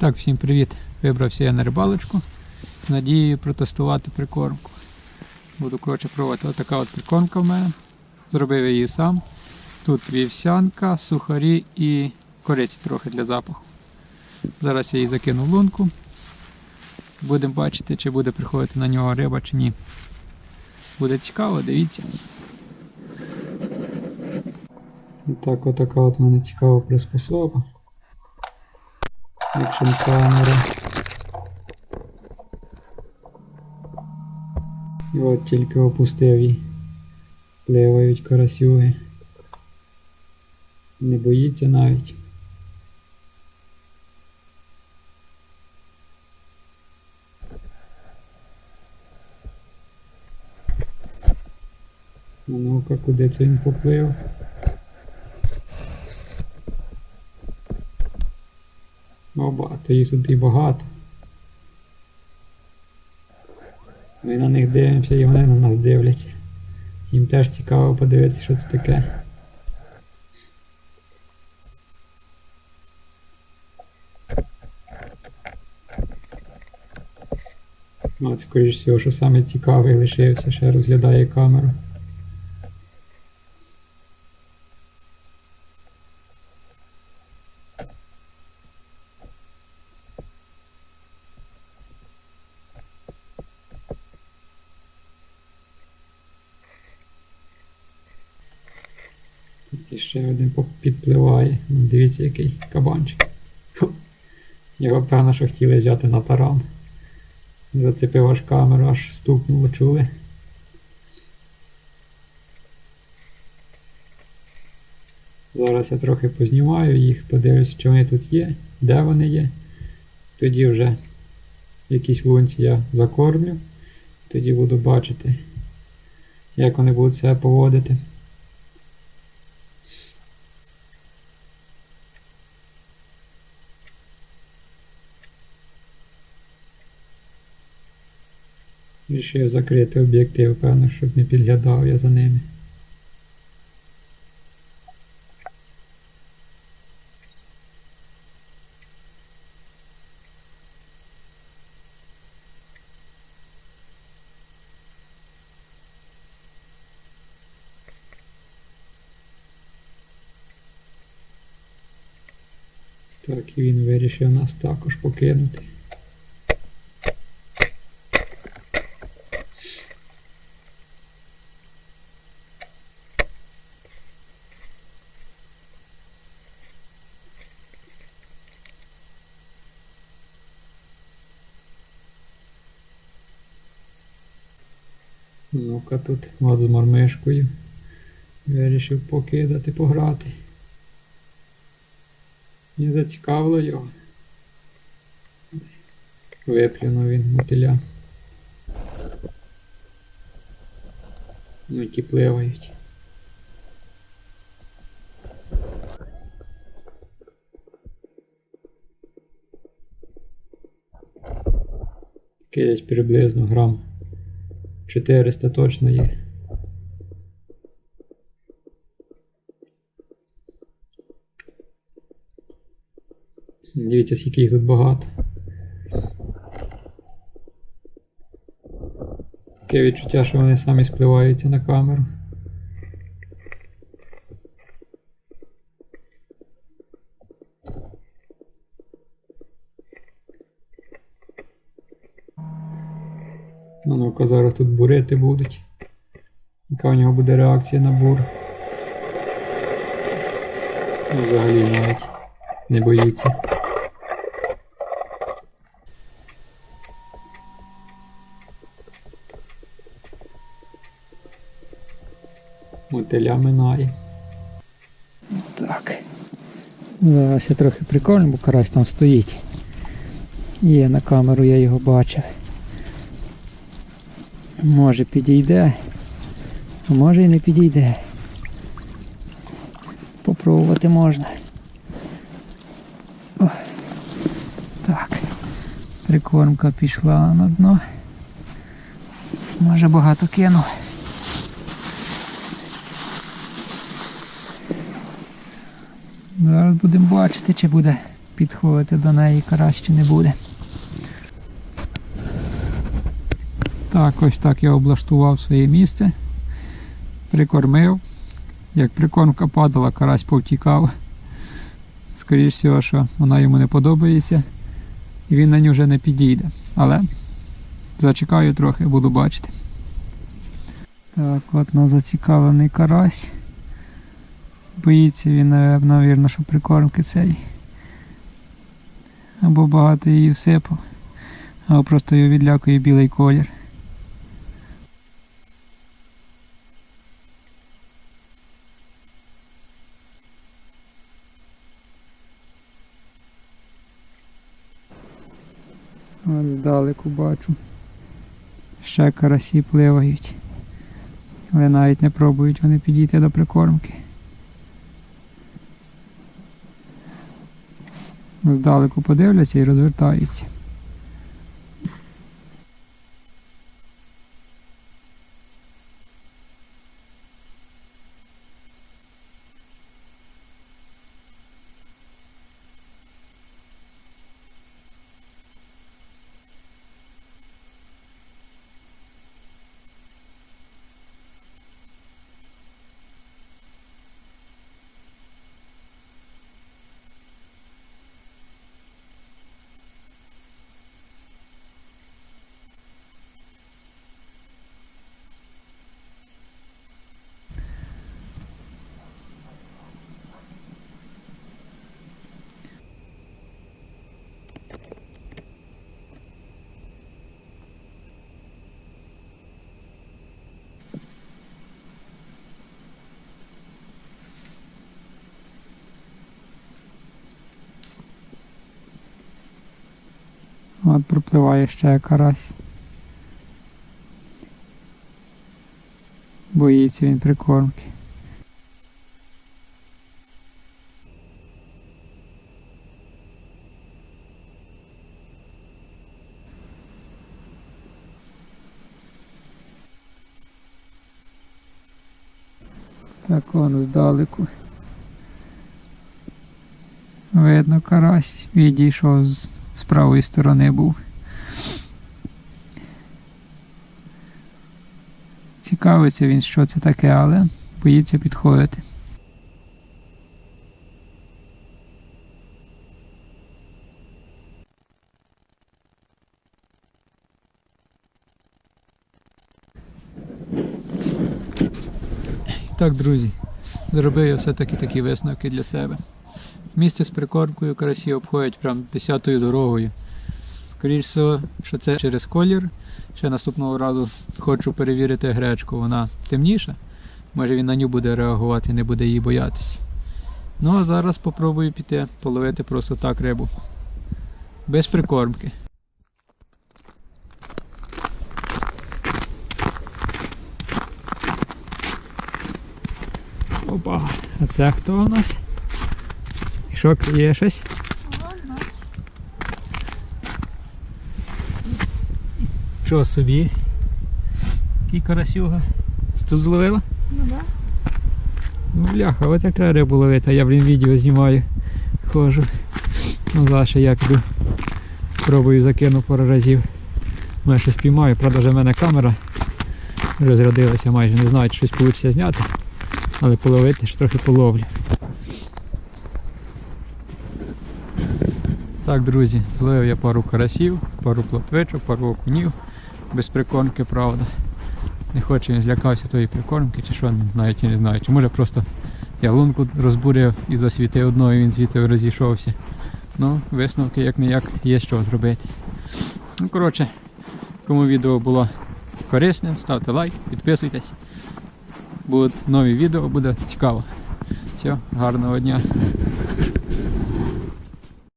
Так, всім привіт. Вибрався я на рибалочку. З надією протестувати прикормку. Буду коротше пробувати. Отака от прикормка в мене. Зробив її сам. Тут вівсянка, сухарі і кориці трохи для запаху. Зараз я її закину в лунку. Будемо бачити, чи буде приходити на нього риба, чи ні. Буде цікаво, дивіться. Так, отака от в мене цікава приспособа. Екшн камера. І от тільки опустив і пливають карасюги. Не боїться навіть. Ну-ка, куди це він поплив? То їх тут і багато. Ми на них дивимося і вони на нас дивляться. Їм теж цікаво подивитися, що це таке. Ну, скоріш всього, що саме цікавий лишився, ще розглядає камеру. І ще один підпливає. Ну, Дивіться, який кабанчик. Його певно, що хотіли взяти на таран. Зацепив аж камеру, аж стукнуло, чули. Зараз я трохи познімаю їх, подивлюсь, чи вони тут є, де вони є. Тоді вже якісь лунці я закормлю. Тоді буду бачити, як вони будуть себе поводити. Рішив закрити об'єктив, певно, щоб не підглядав я за ними. Так, і він вирішив нас також покинути. Ну-ка тут от з мармишкою. Вирішив покидати, пограти. Не зацікавило його. Виплюнув він мотиля. Ну, які пливають. Десь приблизно грам 400 точно є. Дивіться, скільки їх тут багато. Таке відчуття, що вони самі спливаються на камеру. А зараз тут бурити будуть. Яка у нього буде реакція на бур? Ну, Взагалі навіть не боїться. Мотиля минає. Так. Зараз я трохи прикольно, бо карась там стоїть. Є на камеру, я його бачив. Може підійде, а може і не підійде. Попробувати можна. О, так. Прикормка пішла на дно. Може багато кинув. Зараз будемо бачити, чи буде підходити до неї краще не буде. Так, ось так я облаштував своє місце. Прикормив. Як прикормка падала, карась повтікав. Скоріше всього, що вона йому не подобається. І він на нього вже не підійде. Але зачекаю трохи, буду бачити. Так, от на зацікавлений карась. Боїться він, навірно, що прикормки цей. Або багато її всипав, або просто його відлякує білий колір. От здалеку бачу. Ще карасі пливають. Але навіть не пробують вони підійти до прикормки. Здалеку подивляться і розвертаються. От пропливає ще карась. Боїться він прикормки. Так он здалеку. Видно, карась відійшов з, з правої сторони був. Цікавиться він, що це таке, але боїться підходити. Так, друзі, зробив я все-таки такі висновки для себе. Місце з прикормкою карасі обходять прям десятою дорогою. Скоріше всього, що це через колір. Ще наступного разу хочу перевірити гречку, вона темніша. Може він на ню буде реагувати, не буде її боятися. Ну а зараз спробую піти, половити просто так рибу. Без прикормки. Опа, а це хто у нас? Що, є щось? Що собі? Який карасюга? Тут зловила? Ну да. Ну бляха, от як треба рибу ловити, а я, блін, відео знімаю. Хожу. Ну зараз ще я піду. Пробую закину пару разів. Може щось піймаю, правда вже в мене камера розрядилася майже, не знаю, чи щось вийде зняти. Але половити ж трохи половлю. Так, друзі, зловив я пару карасів, пару плотвичок, пару окунів. Без прикормки, правда. Не хоче він злякався тої прикормки, чи що, навіть і не знаю. Чи може просто я лунку розбурив і засвітив одною, він звідти розійшовся. Ну, висновки як не як є що зробити. Ну, коротше, кому відео було корисним, ставте лайк, підписуйтесь. Будуть нові відео, буде цікаво. Все, гарного дня.